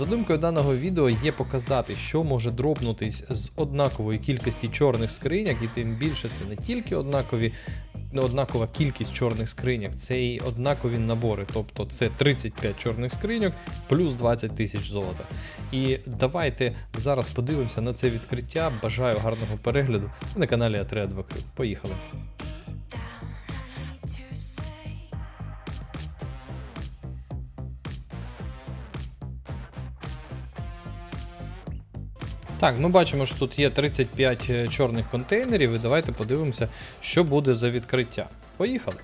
Задумкою даного відео є показати, що може дропнутись з однакової кількості чорних скриняк, і тим більше це не тільки однакові. Однакова кількість чорних скриньок, це і однакові набори, тобто це 35 чорних скриньок плюс 20 тисяч золота. І давайте зараз подивимося на це відкриття. Бажаю гарного перегляду на каналі Вакрив. Поїхали. Так, ми бачимо, що тут є 35 чорних контейнерів, і давайте подивимося, що буде за відкриття. Поїхали.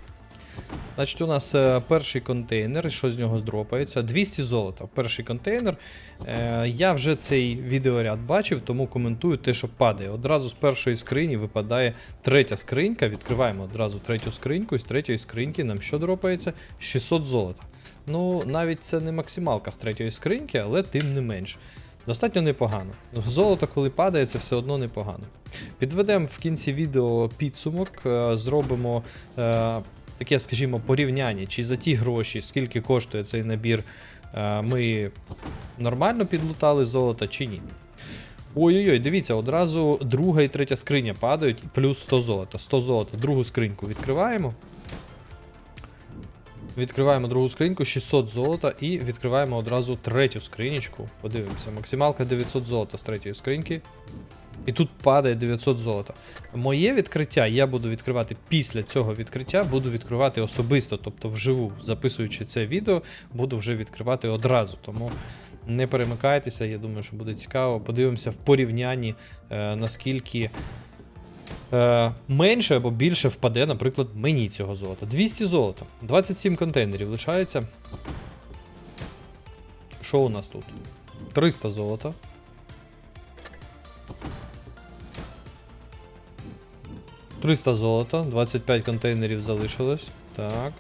Значить, у нас е, перший контейнер, що з нього здропається? 200 золота. Перший контейнер. Е, я вже цей відеоряд бачив, тому коментую те, що падає. Одразу з першої скрині випадає третя скринька. Відкриваємо одразу третю скриньку, і з третьої скриньки нам що дропається? 600 золота. Ну, навіть це не максималка з третьої скриньки, але тим не менш. Достатньо непогано. Золото, коли падає, це все одно непогано. Підведемо в кінці відео підсумок, е, зробимо е, таке, скажімо, порівняння, чи за ті гроші, скільки коштує цей набір, е, ми нормально підлутали золото, чи ні. Ой-ой-ой, дивіться, одразу друга і третя скриня падають, плюс 100 золота. 100 золота. Другу скриньку відкриваємо. Відкриваємо другу скриньку, 600 золота, і відкриваємо одразу третю скринічку. Подивимося, максималка 900 золота з третьої скриньки. І тут падає 900 золота. Моє відкриття я буду відкривати після цього відкриття, буду відкривати особисто, тобто вживу, записуючи це відео, буду вже відкривати одразу. Тому не перемикайтеся, я думаю, що буде цікаво. Подивимося в порівнянні, е, наскільки менше або більше впаде, наприклад, мені цього золота. 200 золота, 27 контейнерів лишається. Що у нас тут? 300 золота. «300 золота, 25 контейнерів залишилось. Так.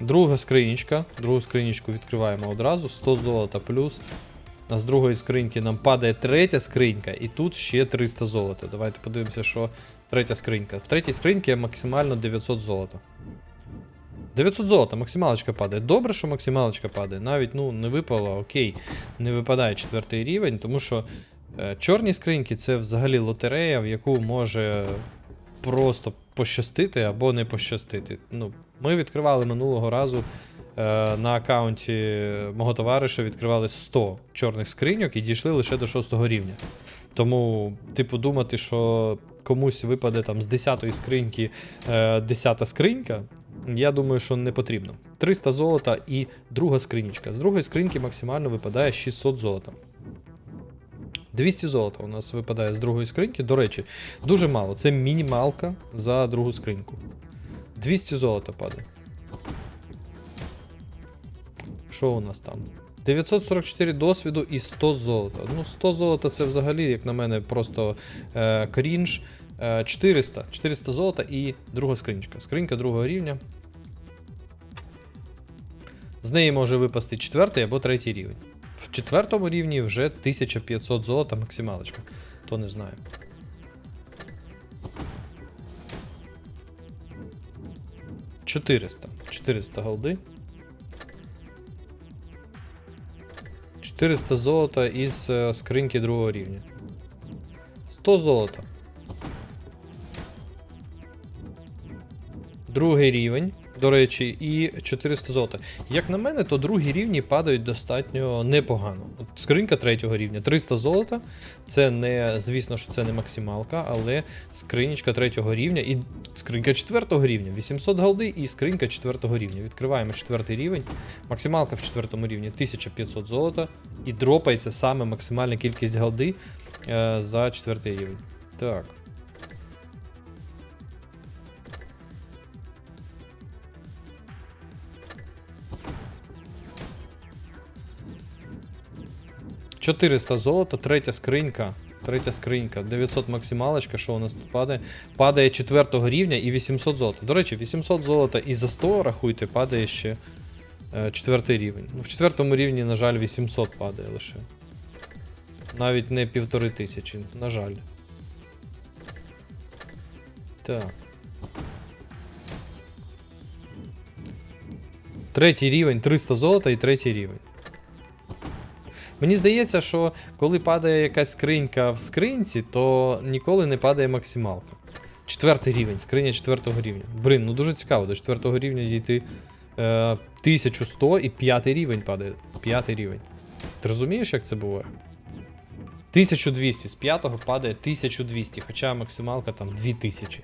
Друга скринічка. Другу скринічку відкриваємо одразу. 100 золота плюс. А з другої скриньки нам падає третя скринька, і тут ще 300 золота. Давайте подивимося, що третя скринька. В третій скриньці максимально 900 золота. 900 золота, максималочка падає. Добре, що максималочка падає. Навіть ну, не випало, окей, не випадає четвертий рівень, тому що е, чорні скриньки це взагалі лотерея, в яку може просто пощастити або не пощастити. Ну, ми відкривали минулого разу на аккаунті мого товариша відкривали 100 чорних скриньок і дійшли лише до 6 рівня. Тому, типу, думати, що комусь випаде там з 10-ї скриньки е, 10 скринька, я думаю, що не потрібно. 300 золота і друга скринічка. З другої скриньки максимально випадає 600 золота. 200 золота у нас випадає з другої скриньки. До речі, дуже мало. Це мінімалка за другу скриньку. 200 золота падає. Що у нас там? 944 досвіду і 100 золота. Ну, 100 золота це взагалі, як на мене, просто е, крінж. Е, 400. 400 золота і друга скринька. Скринька другого рівня. З неї може випасти четвертий або третій рівень. В четвертому рівні вже 1500 золота максималочка. То не знаю. Чотириста. 400 голди. 400 золота із е, скриньки другого рівня. 100 золота. Другий рівень, до речі, і 400 золота. Як на мене, то другі рівні падають достатньо непогано. От скринька третього рівня 300 золота. Це не, звісно, що це не максималка, але скринічка третього рівня і скринька четвертого рівня 800 голди і скринька четвертого рівня. Відкриваємо четвертий рівень. Максималка в четвертому рівні 1500 золота. І дропається саме максимальна кількість голди е, за четвертий рівень. Так. – 400 золота, третя скринька. Третя скринька, 900 максималочка, що у нас тут падає? Падає 4 рівня і 800 золота. До речі, 800 золота і за 100 рахуйте, падає ще е, четвертий рівень. Ну, в четвертому рівні, на жаль, 800 падає лише. Навіть не півтори тисячі, на жаль. Так. Третій рівень, 300 золота і третій рівень. Мені здається, що коли падає якась скринька в скринці, то ніколи не падає максималка. Четвертий рівень, скриня четвертого рівня. Блин, ну дуже цікаво, до четвертого рівня дійти е, 1100 і п'ятий рівень падає. П'ятий рівень. Ти розумієш, як це буває? 1200, з п'ятого падає 1200, хоча максималка там 2000.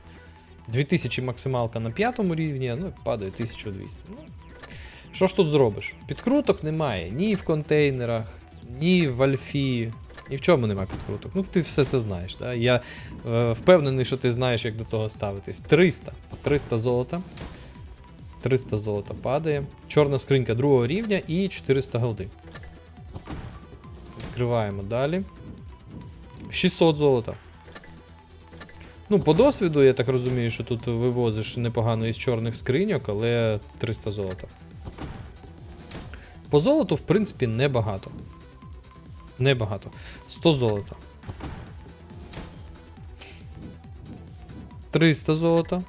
2000 максималка на п'ятому рівні, ну падає 1200. Ну, що ж тут зробиш? Підкруток немає ні в контейнерах, ні в альфі, ні в чому немає підкруток. Ну, ти все це знаєш. Да? Я е, впевнений, що ти знаєш, як до того ставитись. 300. 300 золота. 300 золота падає. Чорна скринька другого рівня і 400 голди. Відкриваємо далі. 600 золота. Ну, по досвіду, я так розумію, що тут вивозиш непогано із чорних скриньок, але 300 золота. По золоту, в принципі, небагато. Небагато. 100 золота. 300 золота.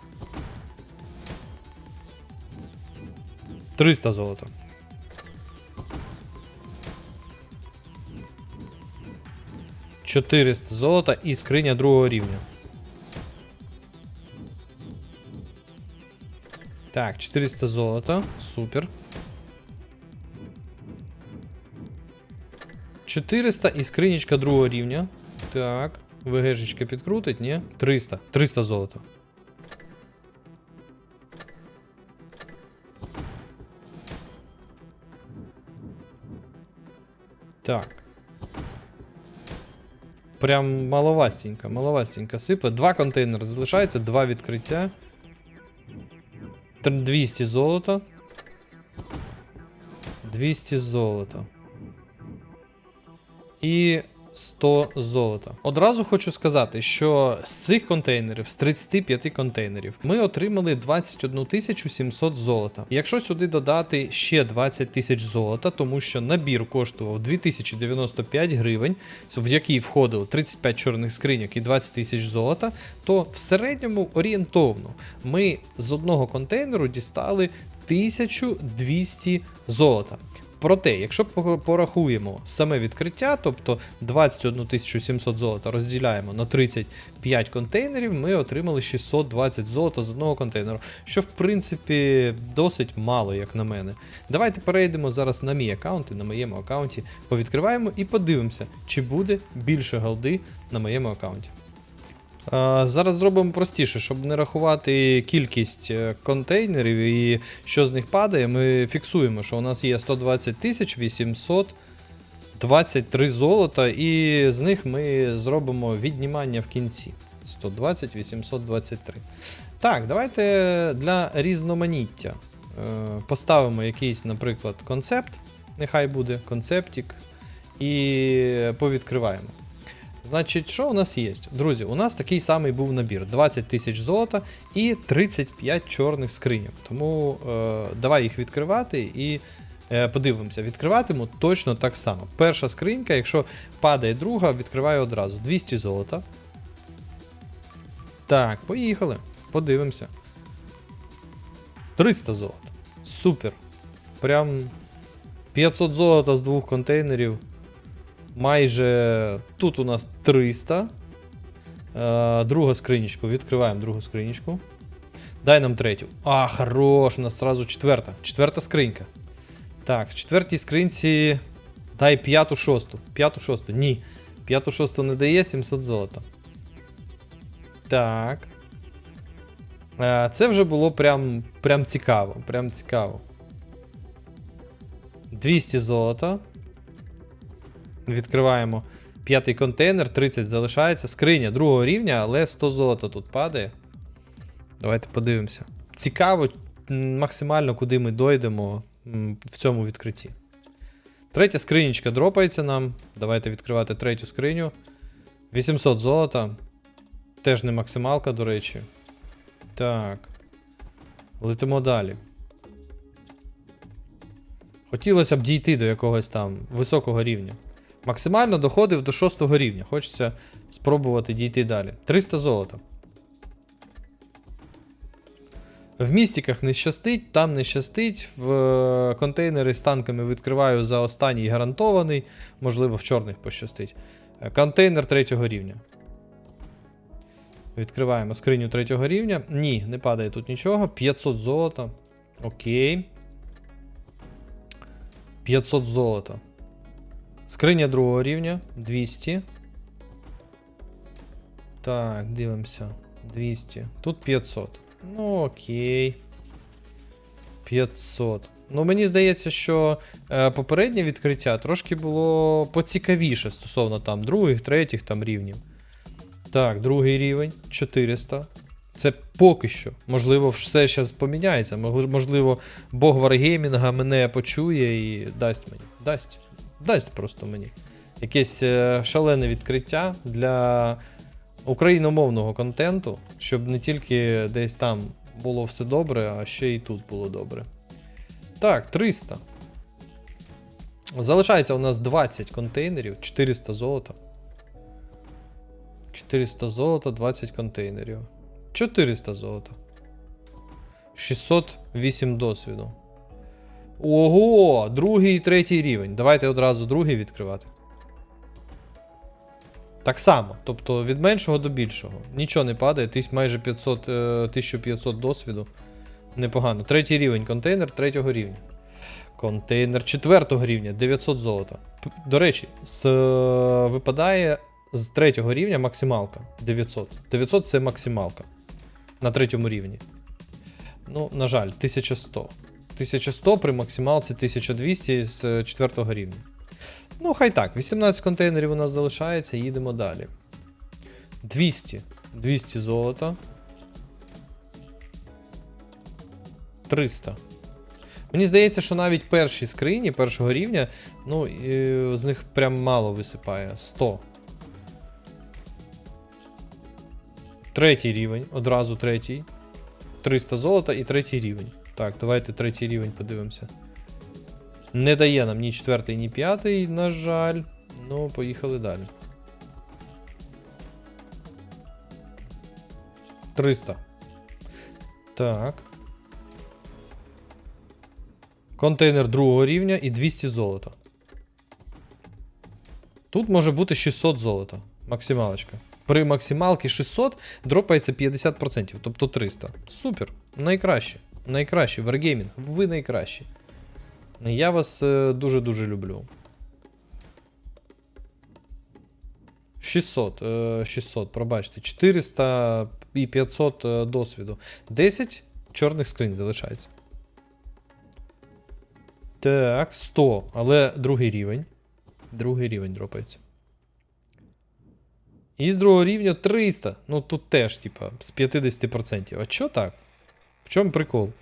300 золота. Чотириста золота і скриня другого рівня. Так, 400 золота. Супер. 400 і скринічка другого рівня. Так. ВГшечка підкрутить, ні? 300. 300 золота. Так. Прям маловастенько, маловастенько сипле. Два контейнери залишаються, два відкриття. 200 золота. 200 золота. І 100 золота. Одразу хочу сказати, що з цих контейнерів, з 35 контейнерів, ми отримали 21 700 золота. Якщо сюди додати ще 20 тисяч золота, тому що набір коштував 2095 гривень, в який входило 35 чорних скриньок і 20 тисяч золота, то в середньому орієнтовно ми з одного контейнеру дістали 1200 золота. Проте, якщо порахуємо саме відкриття, тобто 21 700 золота розділяємо на 35 контейнерів, ми отримали 620 золота з одного контейнеру, що в принципі досить мало, як на мене. Давайте перейдемо зараз на мій аккаунт і на моєму аккаунті повідкриваємо і подивимося, чи буде більше голди на моєму аккаунті. Е, Зараз зробимо простіше, щоб не рахувати кількість е, контейнерів і що з них падає. Ми фіксуємо, що у нас є 120 тисяч 823 золота, і з них ми зробимо віднімання в кінці. 120 823. Так, давайте для різноманіття е, поставимо якийсь, наприклад, концепт. Нехай буде концептик. І повідкриваємо. Значить, що у нас є? Друзі, у нас такий самий був набір: 20 тисяч золота і 35 чорних скриньок. Тому е, давай їх відкривати і е, подивимося. Відкриватиму точно так само. Перша скринька, якщо падає друга, відкриваю одразу. 200 золота. Так, поїхали. Подивимося. 300 золота. Супер. Прям 500 золота з двох контейнерів. Майже тут у нас 300. Е, друга скринічку. Відкриваємо другу скринічку. Дай нам третю. А, хорош, у нас сразу четверта. Четверта скринька. Так, в четвертій скринці. Дай п'яту шосту. П'яту шосту. Ні. П'яту шосту не дає 700 золота. Так. Е, Це вже було прям, прям цікаво. Прям цікаво. 200 золота. Відкриваємо п'ятий контейнер, 30 залишається. Скриня другого рівня, але 100 золота тут падає. Давайте подивимося. Цікаво, максимально куди ми дойдемо в цьому відкритті. Третя скринічка дропається нам. Давайте відкривати третю скриню. 800 золота. Теж не максималка, до речі. Так. Летимо далі. Хотілося б дійти до якогось там високого рівня. Максимально доходив до 6 рівня. Хочеться спробувати дійти далі. 300 золота. В містиках не щастить, там не щастить. В е, контейнери з танками відкриваю за останній гарантований. Можливо, в чорних пощастить. Е, Контейнер третього рівня. Відкриваємо скриню третього рівня. Ні, не падає тут нічого. 500 золота. Окей. 500 золота. Скриня другого рівня. 200. Так, дивимося. 200. Тут 500. Ну, окей. 500. Ну, мені здається, що е, попереднє відкриття трошки було поцікавіше стосовно там других, третіх там рівнів. Так, другий рівень 400. Це поки що. Можливо, все зараз поміняється. Можливо, Бог Варгеймінга мене почує і дасть мені. Дасть. Дасть просто мені. Якесь е, шалене відкриття для україномовного контенту, щоб не тільки десь там було все добре, а ще і тут було добре. Так, 300. Залишається у нас 20 контейнерів, 400 золота. 400 золота, 20 контейнерів. 400 золота. 608 досвіду. Ого! Другий і третій рівень. Давайте одразу другий відкривати. Так само. Тобто від меншого до більшого. Нічого не падає, тись- майже 500, е, 1500 досвіду. Непогано. Третій рівень, контейнер третього рівня. Контейнер четвертого рівня, 900 золота. До речі, з, е, випадає з третього рівня максималка 900. 900 це максималка на третьому рівні. Ну, на жаль, 1100. 1100 при максималці 1200 з е, четвертого рівня. Ну, хай так, 18 контейнерів у нас залишається, їдемо далі. 200. 200 золота. 300. Мені здається, що навіть перші скрині першого рівня, ну, з них прям мало висипає. 100. Третій рівень, одразу третій. 300 золота і третій рівень. Так, давайте третій рівень подивимося. Не дає нам ні четвертий, ні п'ятий, на жаль. Ну, поїхали далі. 300. Так. Контейнер другого рівня і 200 золота. Тут може бути 600 золота. Максималочка. При максималці 600 дропається 50%, тобто 300. Супер. Найкраще. Найкраще. Wargaming. Ви найкращі. Я вас е, дуже-дуже люблю. 600, е, 600, пробачте, 400 і 500 е, досвіду. 10 чорних скринь залишається. Так, 100, але другий рівень. Другий рівень дропається. І з другого рівня 300. Ну тут теж, типа, з 50%. А чо так? В чому прикол?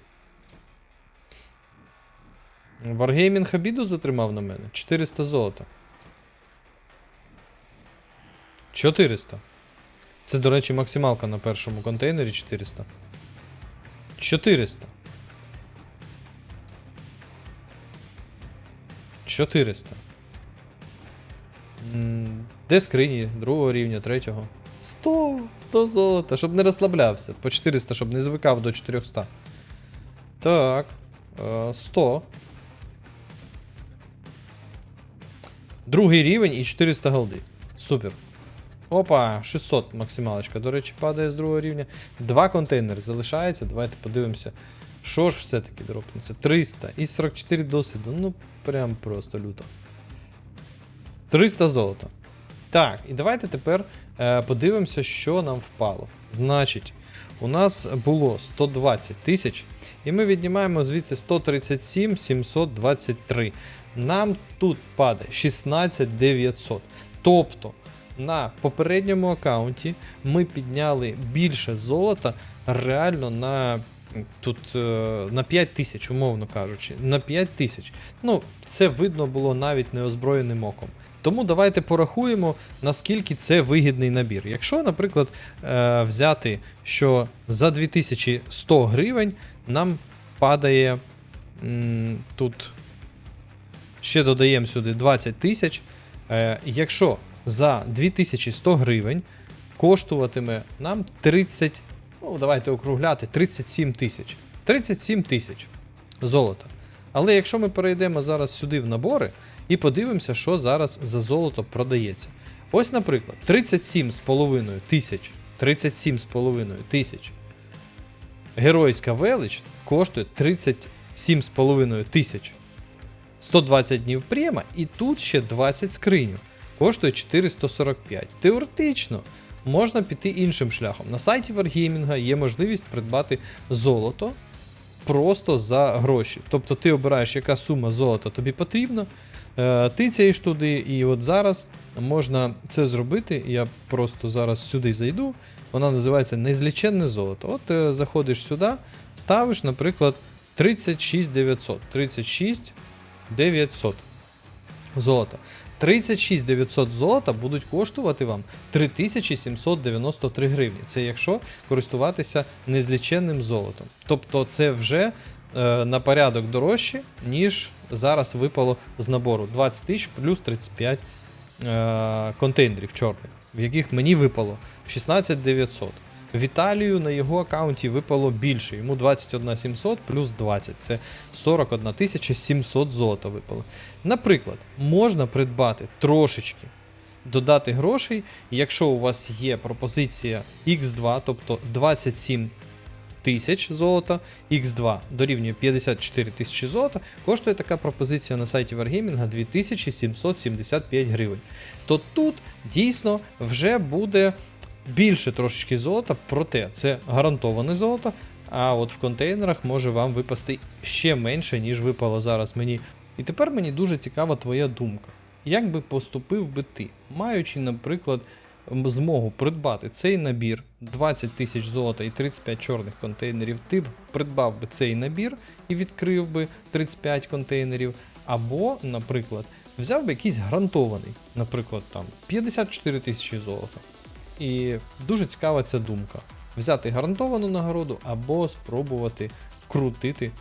Wargaming обіду затримав на мене. 400 золота. 400. Це, до речі, максималка на першому контейнері 400. 400. 400. Де скрині? Другого рівня, третього. 100! 100 золота, щоб не розслаблявся. По 400, щоб не звикав до 400. Так. е, 100. Другий рівень і 400 голди. Супер. Опа, 600 максималочка. До речі, падає з другого рівня. Два контейнери залишається. Давайте подивимося. Що ж все-таки дропнеться? 300 і 44 досвіду. Ну, прям просто люто. 300 золота. Так, і давайте тепер е, подивимося, що нам впало. Значить, у нас було 120 тисяч, і ми віднімаємо звідси 137 723. Нам тут падає 16 900. Тобто на попередньому аккаунті ми підняли більше золота реально на. Тут е, на 5 тисяч, умовно кажучи, на 5 тисяч. Ну, це видно було навіть неозброєним оком. Тому давайте порахуємо, наскільки це вигідний набір. Якщо, наприклад, е, взяти, що за 2100 гривень нам падає тут ще додаємо сюди 20 тисяч. Е, якщо за 2100 гривень коштуватиме нам 30, ну давайте округляти, 37 тисяч. 37 тисяч золота. Але якщо ми перейдемо зараз сюди в набори і подивимося, що зараз за золото продається. Ось, наприклад, 37,5 тисяч. 37,5 тисяч. Геройська велич коштує 37,5 тисяч. 120 днів према, і тут ще 20 скриню. Коштує 445. Теоретично можна піти іншим шляхом. На сайті Wargaming є можливість придбати золото просто за гроші. Тобто ти обираєш, яка сума золота тобі потрібна, тицяєш туди, і от зараз можна це зробити. Я просто зараз сюди зайду. Вона називається незліченне золото. От е, заходиш сюди, ставиш, наприклад, 36 900. 36 900 золота. 36 900 золота будуть коштувати вам 3793 гривні. Це якщо користуватися незліченним золотом. Тобто це вже е, на порядок дорожче, ніж зараз випало з набору 20 тисяч плюс 35 е, контейнерів чорних, в яких мені випало 16 900. Віталію на його аккаунті випало більше. Йому 21 700 плюс 20. Це 41 700 золота випало. Наприклад, можна придбати трошечки, додати грошей, якщо у вас є пропозиція X2, тобто 27 тисяч золота, X2 дорівнює 54 тисячі золота, коштує така пропозиція на сайті Wargaming 2775 гривень. То тут дійсно вже буде більше трошечки золота, проте це гарантоване золото. А от в контейнерах може вам випасти ще менше, ніж випало зараз мені. І тепер мені дуже цікава твоя думка. Як би поступив би ти, маючи, наприклад, змогу придбати цей набір 20 тисяч золота і 35 чорних контейнерів, ти б придбав би цей набір і відкрив би 35 контейнерів, або, наприклад, взяв би якийсь гарантований, наприклад, там 54 тисячі золота. І дуже цікава ця думка. Взяти гарантовану нагороду або спробувати крутити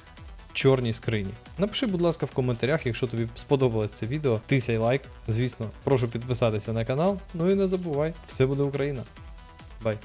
чорні скрині. Напиши, будь ласка, в коментарях, якщо тобі сподобалось це відео. Тисяй лайк. Звісно, прошу підписатися на канал. Ну і не забувай, все буде Україна. Бай!